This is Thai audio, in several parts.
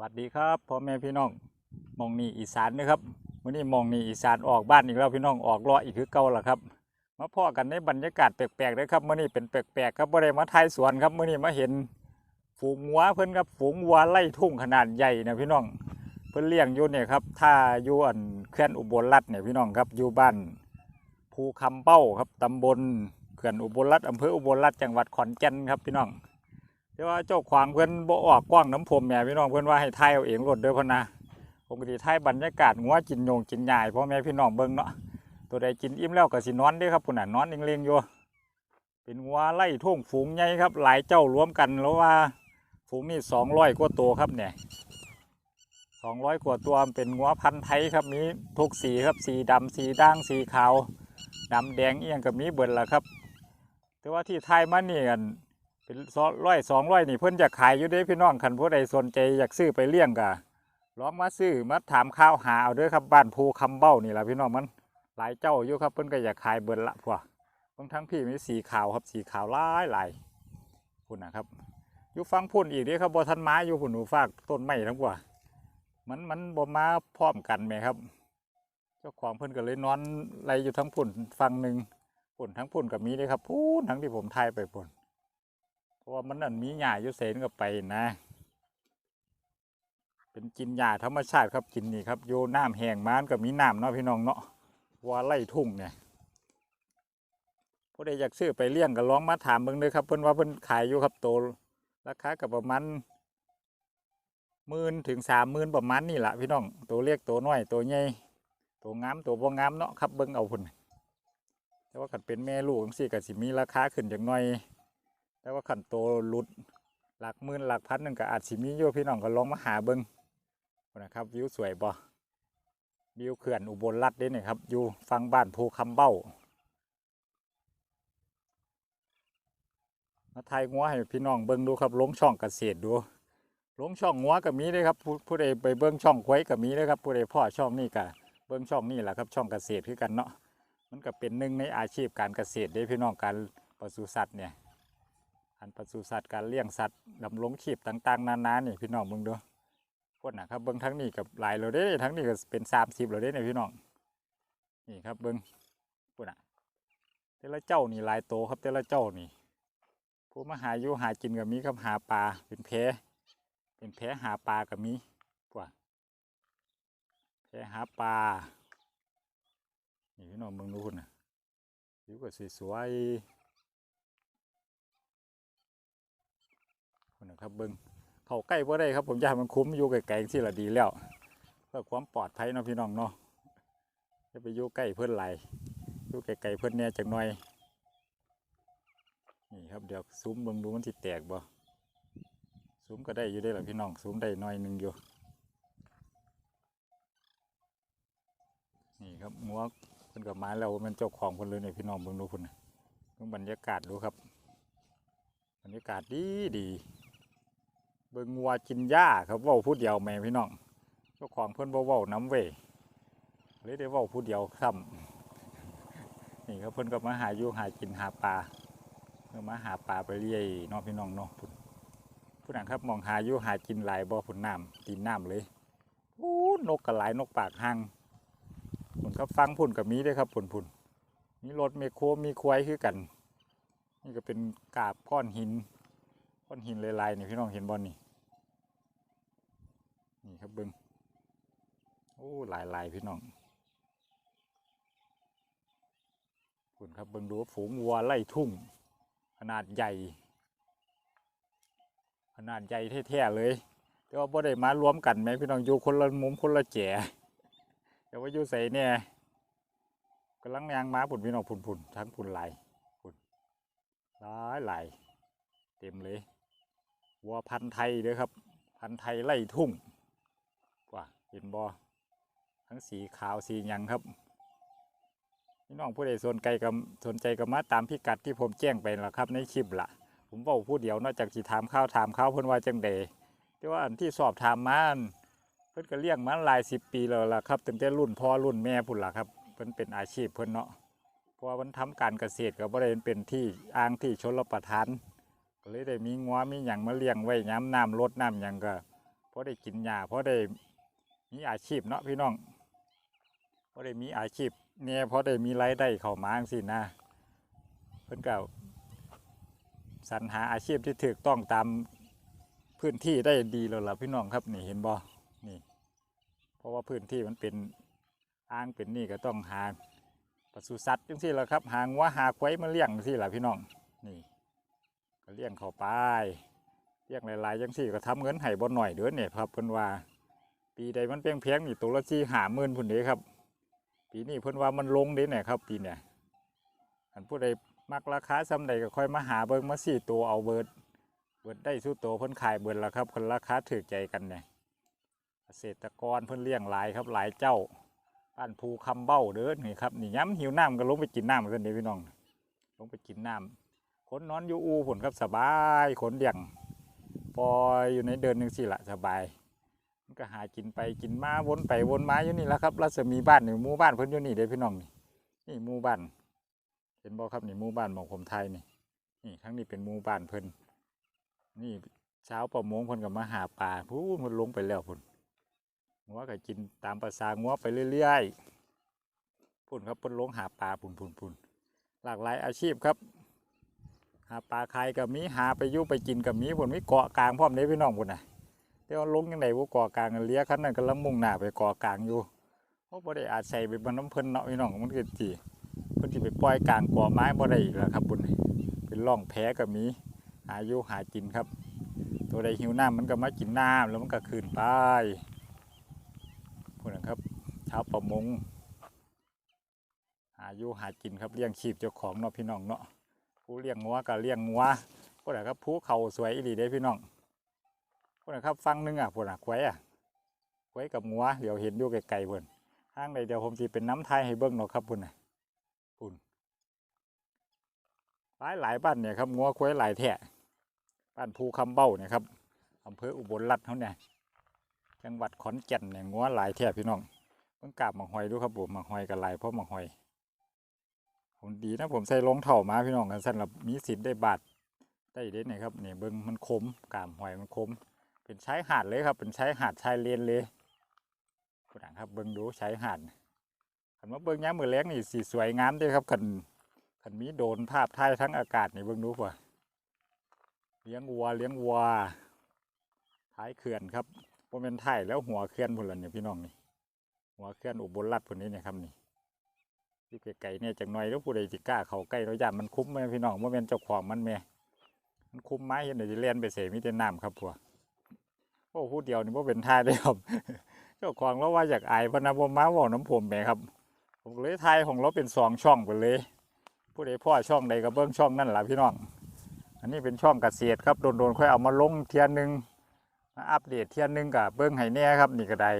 วัสดีครับพ่อแม่พี่น้องมองนี่อีสานนะครับวันนี้มองนี่อีสานออกบ้านอีกแล้วพี่น้องออกเลาะอีกคือเก่าละครับ มาพ่อกันในบรรยากาศแปลกๆเลยครับมื่อนี้เป็นแปลกๆครับบ่ได้มาถ่ายสวนครับมื่อนี้มาเห็น ฝูงวัวเพิ่นครับฝูงวัวไล่ทุ่งขนาดใหญ่นะพี่น้อง เพิ่นเลี้ยงอยู่เนี่ยครับถ้าอยู่อันเขื่อนอุบลรัฐเนี่ยพี่น้องครับอยู่บ้านภูคำเป้าครับตำบลเขื่อนอุบลรัฐอำเภออุบลรัฐจังหวัดขอนแก่นครับพี่น้อง แต่ว่าเจ้าขวางเพิ่อนบ่ออกกว้างน้ำผมแม่พี่น้องเพิ่อนว่าให้ถ่ายเอาเองรถเด้อพนะผมก็สิถ่ายบรรยากาศงัวกินโยงกินใหญ้าให้พ่อแม่พี่น้องเบิ่งเนาะตัวใดกินอิ่มแล้วก็สินอนด้อครับพุ่นน่ะนอนเล็งอยู่เป็นงัวไล่ทุ่งฝูงใหญ่ครับ หลายเจ้ารวมกันแล้วว่าฝูงนี่200กว่าตัวครับเนี่ย200กว่าตัวเป็นงัวพันธุ์ไทยครับมีทุกสีครับสีดำสีด่างสีขาวดำแดงเอียงก็มีเบิดละครับ แต่ว่าที่ไทยมานี่กัน เป็นร้อยสองร้อยนี่เพิ่นจะขายอยู่เด้พี่น้องคันผู้ใดสนใจอยากซื้อไปเลี้ยงกะลองมาซื้อมาถามข้าวหาเอาด้อครับบ้านภูคำเบ้านี่แหละพี่น้องมันหลายเจ้าอยู่ครับเพิ่นก็อยากขายเบิดละพวกบางทั้งพี่มีสีขาวครับสีขาวลายหลายพุ่นนะครับอยู่ฟังพุ่นอีกเด้ครับบ่ทันไมาอยู่พุ่นหนูฝากต้นไม้ทั้งกว่ามันมันบ่มาพร้อมกันไหมครับ เจ้าของเพิ่นก็เลยนอนไรอยู่ทั้งพุ่นฟังหนึ่งพุ่นทั้งพุ่นกับมีเด้ครับพุ่นทั้งที่ผมทายไปพุ่น ราะว่ามันนั่นมีหญ้าอยู่เสนกับไปนะ เป็นกินหญ้าธรรมชาติครับกินนี่ครับโยน้ำแห้งมานกับมีน้ำเนาะพี่น้องเนาะวัวไล่ทุ่งเนี่ยผู้ใดอยากซื้อไปเลี้ยงก็ลองมาถามเบิ่งเลยครับเพิ่นว่าเพิ่นขายอยู่ครับโตราคากับประมาณหมื่นถึงสามหมื่นประมาณนี่แหละพี่น้องตัวเล็กตัวน้อยตัวใหญ่ตัวงามตัวบ่งามเนาะครับเบิ่งเอาพุ่นแต่ว่าขันเป็นแม่ลูกจังซี่ก็สิมีราคาขึ้นจักหน่อย แต่ว่าขันโตหลุดหลักหมื่นหลักพันหนึ่งก็อาจสิมีอยู่พี่น้องก็ลองมาหาเบิ้งนะครับวิวสวยบ่วิวเขื่อนอุบลรัฐเด้นี่ครับอยู่ฟังบ้านภูคำเบ้ามาไทยงัวให้พี่น้องเบิ้งดูครับลงช่องเกษตรดูลงช่องงัวก็มีเด้ครับผู้ใดไปเบิ้งช่องควายก็มีเด้ครับผู้ใดพ่อช่องนี่ก็เบิ้งช่องนี่แหละครับช่องเกษตรคือกันเนาะมันก็เป็นหนึ่งในอาชีพการเกษตรเด้พี่น้องการปศุสัตว์เนี่ย อันปศุสัตว์การเลี้ยงสัตว์ดำรงชีพต่างๆ นานานี่พี่น้องเบิ่งดูพวกนะครับเบิ่งทั้งนี้กับหลายเราได้ทั้งนี้ก็เป็นสามสิบเราได้เนี่ยพี่น้องนี่ครับเบิ่งพวกน่ะแต่ละเจ้านี่หลายโตครับแต่ละเจ้านี่ผู้มาหาอยู่หากินกับมีครับหาปลาเป็นแพเป็นแพหาปลากับมีพวกแพหาปลานี่พี่น้องเบิ่งดูพุ่นน่ะผิวก็สวยๆ ครับเบิงเขาใกล้บ่ได้ครับ ผมจะให้มันคุ้มอยู่ไกลๆสิละดีแล้วเพื่อความปลอดภัยเนาะพี่น้องเนาะจะไปอยู่ใกล้เพื่อนไหลยอยู่ไกลๆเพื่อนเนี่ยจักหน่อยนี่ครับเดี๋ยวซูมเบิงดูมันสิแตกบ่ซูมก็ได้อยู่ได้หรอพี่น้องซูมได้หน่อยหนึ่งอยู่นี่ครับงัวเพิ่นกับไมาแล้วมันเจ้าของเพิ่นเลยเนี่ยพี่น้องเบิ่งดูพุ่นน่ะเบิ่งบรรยากาศดูครับ บรรยากาศดีดี เบิ่งวัวกินหญ้าครับว้าผู้เดียวแม่พี่น้องเจ้าของเพิ่นบ่เว้าน้ำเวยเลยได้ว้าผู้เดียวซ้ำนี่ครับเพิ่นก็มาหาอยู่หากินหาปลาเพิ่นมาหาปลาไปเรื่อยเนาะพี่น้องเนาะพุ่นผู้นั้นครับมองหาอยู่หากินหลายบ่พุ่นน้ำกินน้ำเลยอู้นกก็หลายนกปากหางพุ่นครับฟังพุ่นกับมีด้อครับพุ่นพุ่นมีรถมีโคมีควายคือกัน นี่ก็เป็นกาบก้อนหิน ก้อนหินลายๆนี่พี่น้องเห็นบอลนี่นี่ครับเบิ้งโอ้หลายลายๆพี่น้องคุณครับเบิ้งดูฝูงวัวไล่ทุ่ง ขนาดใหญ่ ขนาดใหญ่แท้ๆเลยแต่ว่าบ่ได้มารวมกันไหมพี่น้องอยู่คนละมุมคนละแจ๋แต่ว่าอยู่ใส่เนี่ยกำลังยางมาผุนพี่น้องผุนผุนๆทั้งผุนหลายหลายหลายเต็มเลย วัวพันธุ์ไทยเด้อครับ พันธุ์ไทยไล่ทุ่งว่าเห็นบอทั้งสีขาวสีหยังครับพี่น้องผู้ใดสนใจกับสนใจกับมาตามพิกัดที่ผมแจ้งไปละครับ ในคลิปละผมบอกผู้เดียวนอกจากสิถามข้าวถามข้าวเพิ่นว่าจังเดแต่ว่าอันที่สอบถามมานเพิ่นก็เลี้ยงมาหลายสิบปีแล้วล่ะครับตั้งแต่รุ่นพ่อรุ่นแม่พุ่นล่ะครับเพิ่นเป็นอาชีพเพิ่นเนาะเพราะว่ามันทำการเกษตรก็บ่ได้เป็นที่อ้างที่ชนรับประทาน ก็เลยได้มีงัวมีหยังมาเลี้ยงไว้ย้ำน้ำลดน้ำหยังก็พอได้กินหญ้าพอได้มีอาชีพเนาะพี่น้องพอได้มีอาชีพเนี่ยพอได้มีรายได้เข้ามาสินะเพิ่นก็สรรหาอาชีพที่ถูกต้องตามพื้นที่ได้ดีแล้วล่ะพี่น้องครับนี่เห็นบ่นี่ เพราะว่าพื้นที่มันเป็นอ่างเป็นนี่ก็ต้องหาปศุสัตว์จังซี่แหละครับ หางัวหาควายมาเลี้ยงจังซี่แหละพี่น้องนี่ ก็เลี้ยงเข้าไปเรียกหลายๆจังสี่ก็ทำเงินให้บ่หน่อยเด้อเนี่ยครับเพิ่นว่า ปีใดมันเพียงเพียงนี่ตัวละสี่หาหมื่นพุ่นเด้ครับ ปีนี้เพิ่นว่ามันลงเด้เนี่ยครับ ปีเนี่ยอันผู้ใดมักราคาซำใดก็ค่อยมาหาเบิ่งมาสี่ตัวเอาเบิดเบิดได้สู้ตัวเพิ่นขายเบิดแล้วครับคนราคาถือใจกันเนี่ยเกษตรกรเพิ่นเลี้ยงหลายครับหลายเจ้าบ้านภูคำเบ้าเด้อนี่ครับนี่ย้ำหิวน้ำก็ลงไปกินน้ำกันเด้พี่น้องลงไปกินน้ำ คนนอนอยู่อูผลครับสบายคนเลี้ยงปล่อยอยู่ในเดินหนึ่งสิละสบาย มันก็หากินไปกินมาวนไปวนมาอยู่นี่แหละครับรัศมีบ้านหนี่หมู่บ้านเพิ่นอยู่นี่เด้พี่น้องนี่นี่หมู่บ้าน เห็นบ่ครับนี่หมู่บ้านหมองผมไทยนี่นี่ทั้งนี้เป็นหมู่บ้านเพิ่นนี่เช้าประมงเพิ่นก็มาหาปลาพู้นเพิ่นลงไปแล้วพุ่นงัวก็กินตามภาษางัวไปเรื่อยๆพุ่นครับเพิ่นลงหาปลาพุ่นพุ่นพุ่นหลากหลายอาชีพครับ หาปลาคายกับมีหาไปยู่ไปกินกับมีผลมีเกาะกลางพร้อมเด้พี่น้องพุ่นน่ะแต่ว่าลงยังไงว่าเกาะกลางเลี้ยคันนั้นกำลังมุ่งหน้าไปเกาะกลางอยู่เพราะบ่ได้อาจใส่ไปบนน้ำเพิ่นเนาะพี่น้องมันก็สิเพิ่นสิไปปล่อยกลางกาะไม้บ่ได้อีกแล้วครับพุ่นเป็นร่องแพกับมีหาอยู่หากินครับ ตัวใดหิวน้ำมันก็มากินน้ำแล้วมันก็คืนไปพุ่นนะครับชาวประมงหาอยู่หากินครับเลี้ยงชีพเจ้าของเนาะพี่น้องเนาะ ผู้เลี้ยงงัวก็เลี้ยงงัวพวกนะครับผู้เขาสวยอีหลีเด้พี่น้องพวกนะครับฟังหนึงอะพวกนะควายอะควายกับงัวเดี๋ยวเห็นอยู่ไกลๆพิ่นทางใดเดี๋ยวผมสิเป็นน้ำไทยให้เบิ่งเนาะครับพุ่นนะพุ่นหลายหลายบ้านเนี่ยครับงัวควายหลายแท้บ้านภูคำเบ้าเนี่ยครับอำเภออุบลรัตน์เขาเนี่ยจังหวัดขอนแก่นเนี่ยงัวหลายแท้พี่น้องเพิ่งกาบหมาหอยดูครับผมหมาหอยกันหลายเพราะหมาหอย ผมดีนะผมใส่รองเท้ามาพี่น้องกันสั่นละมีสิทธิ์ได้บาดได้เด้เนี่ยครับเนี่ยเบิ้งมันคมกามหอยมันคม เป็นชายหาดเลยครับ เป็นชายหาดชายเลนเลยคุณอ่างครับเบิ้งดูชายหาดขันว่าเบิ้งย้ำมือแรงนี่สีสวยงามด้วยครับขันขันมีโดนภาพถ่ายทั้งอากาศนี่เบิ้งดูป่ะเลี้ยงวัวเลี้ยงวัวท้ายเขื่อนครับโมเมนถ่ายแล้วหัวเขื่อนพุ่นละเนี่ยพี่น้องนี่หัวเขื่อนอุบลรัตน์พุ่นนี้เนี่ยครับนี่ อยู่ไกลๆเนี่ยจังหน่อยแล้วผู้ใดสิกล้าเขาใกล้เราย่านมันคุ้มไหมพี่น้องบ่แม่นเจ้าของมันแม่มันคุ้มไหมเห็นได้สิเลียนไปเสียมีแต่น้ำครับพัวโอ้ผู้เดียวนี่บ่เป็นท่าได้ครับเจ้าของเราว่าอยากอายพนนะบ่มาเว้าน้ำผมแหมครับ ผมเลยทายของเราเป็นสองช่องไปเลย ผู้ใดพ่อช่องใดก็เบิ่งช่องนั่นแหละพี่น้อง อันนี้เป็นช่องเกษตรครับโดนๆค่อยเอามาลงเทียนหนึ่งมาอัปเดตเทียนหนึ่งกับเบิ่งให้แน่ครับนี่ก็ได้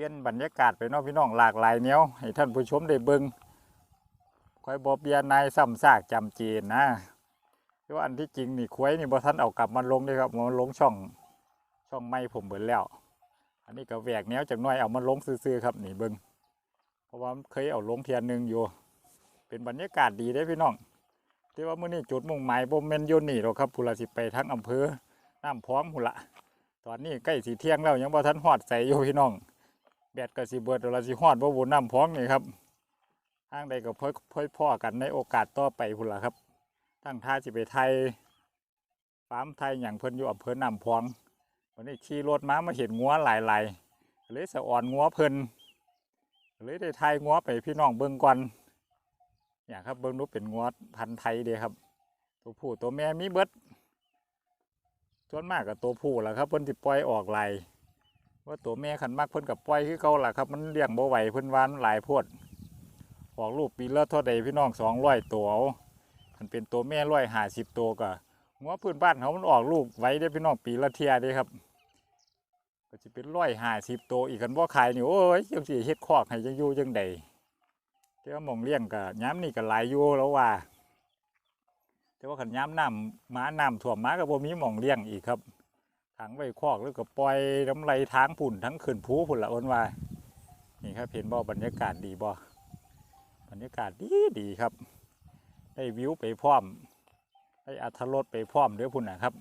ลี่ยนบรรยากาศไปเนาะพี่น้องหลากหลายแนวให้ท่านผู้ชมได้เบิงคอยบอเบียนายซ้ำซากจำเจนนะแต่ว่าอันที่จริงนี่ควายนี่บ่ท่านเอากลับมาลงเลยครับมาลงช่องช่องไม่ผมเบิดแล้ว อันนี้ก็แหวกแนวจากน้อยเอามาลงซื่อๆครับนี่เบิงเพราะว่าเคยเอาลงเทียนหนึ่งอยู่ เป็นบรรยากาศดีได้พี่น้องที่ว่าเมื้อนี้จุดมุ่งหมายบ่แม่นยูนี่หรอกครับผู้ละสิไปทั้งอำเภอน้ำพร้องพุ่นละตอนนี้ใกล้สิเที่ยงแล้วยังบ่ทันฮอดใส่อยู่พี่น้อง แบตก็สิเบิดเวลาสิฮอดบ่วนน้ำพ้องนี่ครับทางใดก็พ่อยพ่อยพ่อกันในโอกาสต่อไปพุ่นล่ะครับทั้งท่าสิไปไทยฟาร์มไทยอย่างเพิ่นอยู่อำเภอน้ำพ้องวันนี้ขี่รถม้ามาเห็นงัวหลายๆเลยสะอ่อนงัวเพิ่นเลยได้ไทยงัวไปพี่น้องเบิ่งก่อนเนี่ยครับเบิ่งดูเป็นงัวพันธุ์ไทยเด้ครับ ตัวผู้ตัวแม่มีเบิดส่วนมากก็ตัวผู้ละครับเพิ่นสิปล่อยออกไล่ ว่าตัวแม่ขันมากเพิ่นกับปล่อยคือเก่าล่ะครับ มันเลี้ยงบ่ไหวเพิ่นวานหลายโพดออกลูกปีละเท่าใดพี่น้องสองร้อยตัวเอามันเป็นตัวแม่ร้อยห้าสิบตัวก็หัวพื้นบ้านเขามันออกลูกไว้ได้พี่น้องปีละเทียด้ครับก็จะเป็นร้อยห้าสิบตัวอีกกันบ่ขายนี่โอ้ยจังสิเฮ็ดคอกให้จังอยู่จังใดแต่ว่ามองเลี้ยงก็ย้ำนี่ก็หลายอยู่แล้วว่า แต่ว่าขันย้ำน้ำหมาน้ำท่วมหมาก็บ่มีมองเลี้ยงอีกครับ ขังไว้คอกแล้วก็ปล่อยน้ำไหลทางผุ่นทั้งขืนผูผุ่นละอ้นว่านี่ครับเห็นบ่บรรยากาศดีบ่บรรยากาศดีดีครับ ได้วิวไปพร้อม ได้อัธรสไปพร้อมด้วยพุ่นนะครับ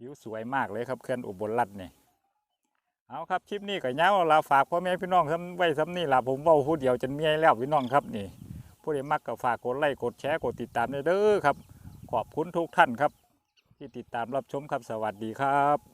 วิวสวยมากเลยครับเคลื่อนอุบลรัตน์นี่ยเอาครับคลิปนี้ก็ย้าวลาฝากพ่อแม่พี่น้องไว้ซ้ำนี่ล่ะผมว่าพูดเดียวจนเมียแล้วพี่น้องครับนี่ผู้ใดมักก็ฝากกดไลค์กดแชร์กดติดตามเด้อครับ ขอบคุณทุกท่านครับ ที่ติดตามรับชมครับสวัสดีครับ